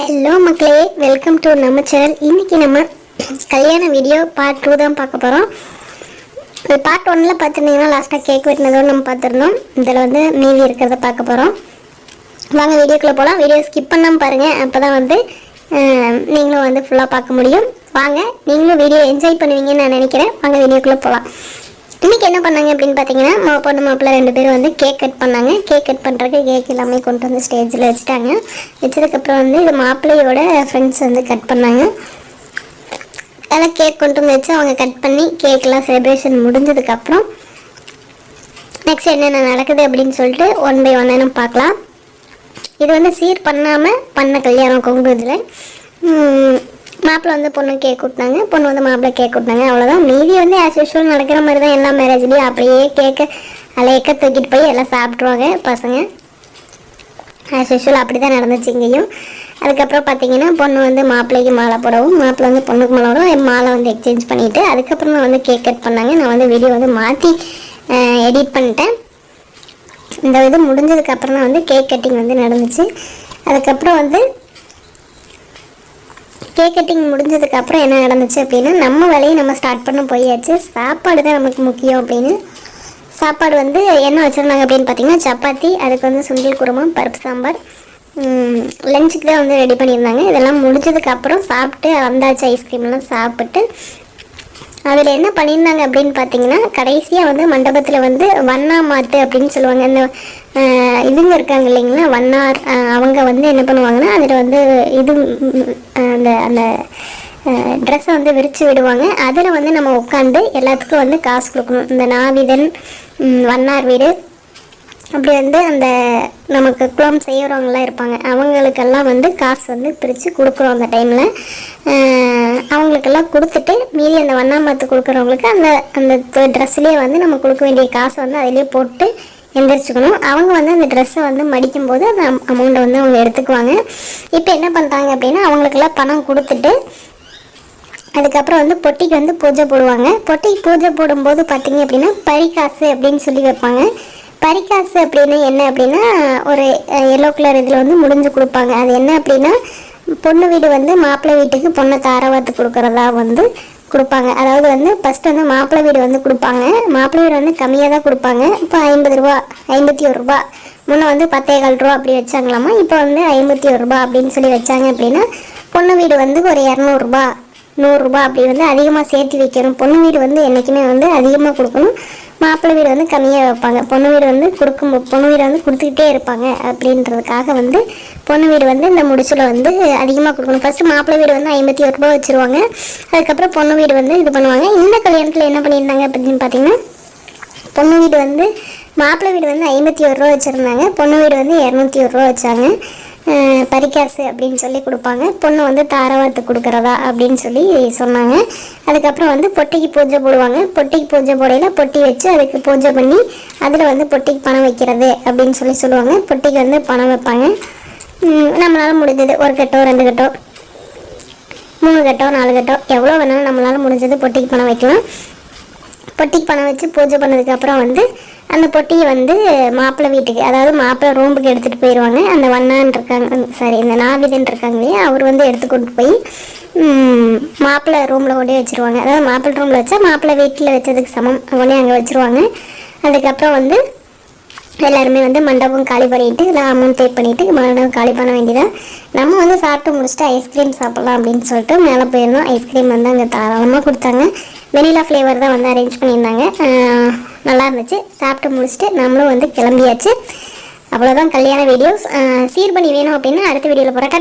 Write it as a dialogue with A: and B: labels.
A: Hello மக்களே. Welcome to நம்ம channel இன்றைக்கி நம்ம கல்யாண வீடியோ பார்ட் டூ தான் பார்க்க போகிறோம் பார்ட் ஒன்னில் பார்த்துருந்தீங்கன்னா லாஸ்ட்டாக கேக் வெட்டினதோடு நம்ம பார்த்துருந்தோம். இதில் வந்து மீதி இருக்கிறத பார்க்க போகிறோம் வாங்க வீடியோக்குள்ளே போகலாம் வீடியோ ஸ்கிப் பண்ணாமல் பாருங்கள் அப்போ தான் வந்து நீங்களும் வந்து ஃபுல்லாக பார்க்க முடியும். வாங்க நீங்களும் வீடியோ என்ஜாய் பண்ணுவீங்கன்னு நான் நினைக்கிறேன். வாங்க வீடியோக்குள்ளே போகலாம் இன்றைக்கி என்ன பண்ணாங்க அப்படின்னு பார்த்தீங்கன்னா மா பொண்ணு மாப்பிள்ளை ரெண்டு பேரும் வந்து கேக் கட் பண்ணாங்க. கேக் கட் பண்ணுறதுக்கு கேக் எல்லாமே கொண்டு வந்து ஸ்டேஜில் வச்சுட்டாங்க. வச்சதுக்கப்புறம் வந்து இது மாப்பிள்ளையோட ஃப்ரெண்ட்ஸ் வந்து கட் பண்ணாங்க. அதெல்லாம் கேக் கொண்டு வந்து வச்சு அவங்க கட் பண்ணி கேக்கெலாம் செலிப்ரேஷன் முடிஞ்சதுக்கப்புறம் நெக்ஸ்ட் என்னென்ன நடக்குது அப்படின்னு சொல்லிட்டு ஒன் பை ஒன் நம்ம பார்க்கலாம். இது வந்து சீர் பண்ணாமல் பண்ண கல்யாணம் கொங்கு இதில் மாப்பிள்ளை வந்து பொண்ணு கேக் கொடுத்தாங்க. பொண்ணு வந்து மாப்பிள்ளை கேக் கொடுத்தாங்க. அவ்வளோதான் மீதி வந்து ஆஸ் யூஷுவல் நடக்கிற மாதிரி தான் எல்லா மேரேஜ்லேயும் அப்படியே கேக்கை அலையக்க தூக்கிட்டு போய் எல்லாம் சாப்பிட்ருவாங்க பசங்க. ஆஸ் யூஷுவல் அப்படி தான் நடந்துச்சு இங்கேயும். அதுக்கப்புறம் பார்த்தீங்கன்னா பொண்ணு வந்து மாப்பிள்ளைக்கு மாலை போடவும் மாப்பிள்ளை வந்து பொண்ணுக்கு மாலை போடவும் மாலை வந்து எக்ஸ்சேஞ்ச் பண்ணிவிட்டு அதுக்கப்புறம் நான் வந்து கேக் கட் பண்ணாங்க. நான் வந்து வீடியோ வந்து மாற்றி எடிட் பண்ணிட்டேன். இந்த இது முடிஞ்சதுக்கப்புறம் தான் வந்து கேக் கட்டிங் வந்து நடந்துச்சு. அதுக்கப்புறம் வந்து கேக் கட்டிங் முடிஞ்சதுக்கு அப்புறம் என்ன நடந்துச்சு அப்படின்னா நம்ம வேலையை நம்ம ஸ்டார்ட் பண்ண போயாச்சு. சாப்பாடு தான் நமக்கு முக்கியம் அப்படின்னு. சாப்பாடு வந்து என்ன வச்சுருந்தாங்க அப்படின்னு பார்த்தீங்கன்னா சப்பாத்தி அதுக்கு வந்து சுண்டல் குருமா பருப்பு சாம்பார். லஞ்சுக்கு தான் வந்து ரெடி பண்ணியிருந்தாங்க. இதெல்லாம் முடிஞ்சதுக்கப்புறம் சாப்பிட்டு வந்தாச்சு ஐஸ்கிரீம்லாம் சாப்பிட்டு அதில் என்ன பண்ணியிருந்தாங்க அப்படின்னு பார்த்தீங்கன்னா கடைசியாக வந்து மண்டபத்தில் வந்து வண்ணா மாட்டு அப்படின்னு சொல்லுவாங்க. அந்த இதுங்க இவங்க இருக்காங்க இல்லைங்களா வண்ணார் அவங்க வந்து என்ன பண்ணுவாங்கன்னா அதில் வந்து இது அந்த அந்த ட்ரெஸ்ஸை வந்து விரித்து விடுவாங்க. அதில் வந்து நம்ம உட்காந்து எல்லாத்துக்கும் வந்து காசு கொடுக்கணும். இந்த நாவிதன் வண்ணார் வீடு அப்படி வந்து அந்த நமக்கு குளம் செய்கிறவங்களாம் இருப்பாங்க. அவங்களுக்கெல்லாம் வந்து காசு வந்து பிரித்து கொடுக்குறோம் அந்த டைமில் அவங்களுக்கெல்லாம் கொடுத்துட்டு மீதி அந்த வண்ணாமத்து கொடுக்குறவங்களுக்கு அந்த அந்த ட்ரெஸ்லேயே வந்து நம்ம கொடுக்க வேண்டிய காசை வந்து அதிலே போட்டு எந்திரிச்சுக்கணும். அவங்க வந்து அந்த ட்ரெஸ்ஸை வந்து மடிக்கும்போது அந்த அமௌண்ட்டை வந்து அவங்க எடுத்துக்குவாங்க. இப்போ என்ன பண்ணுறாங்க அப்படின்னா அவங்களுக்கெல்லாம் பணம் கொடுத்துட்டு அதுக்கப்புறம் வந்து பொட்டிக்கு வந்து பூஜை போடுவாங்க. பொட்டிக்கு பூஜை போடும்போது பார்த்தீங்க அப்படின்னா பரிகாசு அப்படின்னு சொல்லி வைப்பாங்க. பரிகாசு அப்படின்னு என்ன அப்படின்னா ஒரு எல்லோ கலர் இதில் வந்து முடிஞ்சு கொடுப்பாங்க. அது என்ன அப்படின்னா பொண்ணு வீடு வந்து மாப்பிள்ளை வீட்டுக்கு பொண்ணை தாரவாத்து கொடுக்குறதா வந்து கொடுப்பாங்க. அதாவது வந்து ஃபஸ்ட் வந்து மாப்பிள்ளை வீடு வந்து கொடுப்பாங்க. மாப்பிள்ளை வீடு வந்து கம்மியாக தான் கொடுப்பாங்க. இப்போ ஐம்பது ரூபா ஐம்பத்தி ஒரு ரூபா. முன்னே வந்து பத்தே கால் ரூபா அப்படி வச்சாங்களாமா? இப்போ வந்து ஐம்பத்தி ஒரு ரூபா அப்படின்னு சொல்லி வச்சாங்க அப்படின்னா பொண்ணு வீடு வந்து ஒரு இரநூறுபா நூறுரூபா அப்படி வந்து அதிகமாக சேர்த்து வைக்கணும். பொண்ணு வீடு வந்து என்றைக்குமே வந்து அதிகமாக கொடுக்கணும். மாப்பிள்ளை வீடு வந்து கம்மியாக வைப்பாங்க. பொண்ணு வீடு வந்து கொடுக்கும் பொண்ணு வீடு வந்து கொடுத்துக்கிட்டே இருப்பாங்க. அப்படின்றதுக்காக வந்து பொண்ணு வீடு வந்து இந்த முடிச்சில் வந்து அதிகமாக கொடுக்கணும். ஃபஸ்ட்டு மாப்பிள்ளை வீடு வந்து ஐம்பத்தி ஒரு ரூபா வச்சுருவாங்க. அதுக்கப்புறம் பொண்ணு வீடு வந்து இது பண்ணுவாங்க. இந்த கல்யாணத்தில் என்ன பண்ணியிருந்தாங்க அப்படின்னு பார்த்தீங்கன்னா பொண்ணு வீடு வந்து மாப்பிள்ளை வீடு வந்து ஐம்பத்தி ஒரு ரூபா வச்சுருந்தாங்க. பொண்ணு வீடு வந்து இரநூத்தி ஒரு ரூபா வச்சாங்க. பரிக்காசு பரிகாசு அப்படின்னு சொல்லி கொடுப்பாங்க. பொண்ணு வந்து தாரவாத்து கொடுக்குறதா அப்படின்னு சொல்லி சொன்னாங்க. அதுக்கப்புறம் வந்து பொட்டிக்கு பூஜை போடுவாங்க. பொட்டிக்கு பூஜை போடையில் பொட்டி வச்சு அதுக்கு பூஜை பண்ணி அதில் வந்து பொட்டிக்கு பணம் வைக்கிறது அப்படின்னு சொல்லி சொல்லுவாங்க. பொட்டிக்கு வந்து பணம் வைப்பாங்க. நம்மளால் முடிஞ்சது ஒரு கட்டோ ரெண்டு கட்டோ மூணு கட்டோ நாலு கட்டோ எவ்வளோ வேணாலும் நம்மளால் முடிஞ்சது பொட்டிக்கு பணம் வைக்கலாம். பொட்டிக்கு பணம் வச்சு பூஜை பண்ணதுக்கப்புறம் வந்து அந்த பொட்டியை வந்து மாப்பிள்ளை வீட்டுக்கு அதாவது மாப்பிள்ளை ரூமுக்கு எடுத்துகிட்டு போயிடுவாங்க அந்த வண்ணான் இருக்காங்க சாரி இந்த நாவிதன் இருக்காங்க இல்லையா அவர் வந்து எடுத்து கொண்டு போய் மாப்பிள்ளை ரூமில் கொண்டே வச்சுருவாங்க. அதாவது மாப்பிள்ளை ரூமில் வச்சா மாப்பிள்ளை வீட்டில் வச்சதுக்கு சமம். கொண்டே அங்கே வச்சுருவாங்க. அதுக்கப்புறம் வந்து எல்லாருமே வந்து மண்டபம் காலி பண்ணிட்டு இல்லை அமௌண்ட் பே பண்ணிட்டு மண்டபம் காலி பண்ண வேண்டியதான் நம்ம வந்து சாப்பிட்டு முடிச்சுட்டு ஐஸ்கிரீம் சாப்பிட்லாம் அப்படின்னு சொல்லிட்டு மேலே போயிருந்தோம். ஐஸ்கிரீம் வந்து அங்கே தாராளமாக கொடுத்தாங்க. வெனிலா ஃப்ளேவர் தான் வந்து அரேஞ்ச் பண்ணியிருந்தாங்க. நல்லா இருந்துச்சு. சாப்பிட்டு முடிச்சுட்டு நம்மளும் வந்து கிளம்பியாச்சு. அவ்வளோதான் கல்யாண வீடியோஸ் சீர் பண்ணி வேணும் அப்படின்னா அடுத்த வீடியோவில் போகிறேன்